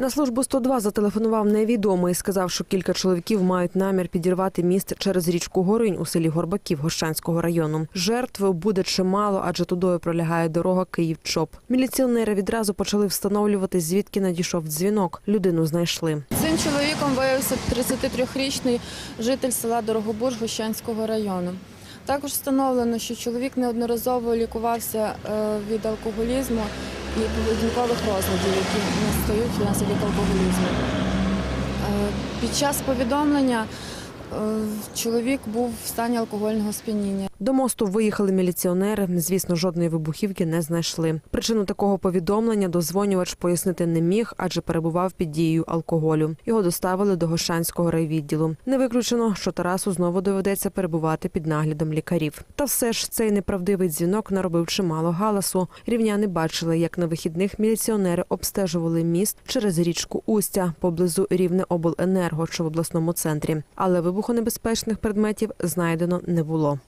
На службу 102 зателефонував невідомий сказав, що кілька чоловіків мають намір підірвати міст через річку Горинь у селі Горбаків Гощанського району. Жертв буде чимало, адже тудою пролягає дорога Київ-Чоп. Міліціонери відразу почали встановлювати, звідки надійшов дзвінок. Людину знайшли. Цим чоловіком виявився 33-річний житель села Дорогобуж Гощанського району. Також встановлено, що чоловік неодноразово лікувався е, від алкоголізму і поведінкових розладів, які настають внаслідок алкоголізму. Е, Під час повідомлення чоловік був в стані алкогольного сп'яніння. До мосту виїхали міліціонери. Звісно, жодної вибухівки не знайшли. Причину такого повідомлення дозвонювач пояснити не міг, адже перебував під дією алкоголю. Його доставили до Гощанського райвідділу. Не виключено, що Тарасу знову доведеться перебувати під наглядом лікарів. Та все ж цей неправдивий дзвінок наробив чимало галасу. Рівняни бачили, як на вихідних міліціонери обстежували міст через річку Устя поблизу рівне обленерго, що в обласному центрі. Але вибухонебезпечних предметів знайдено не було.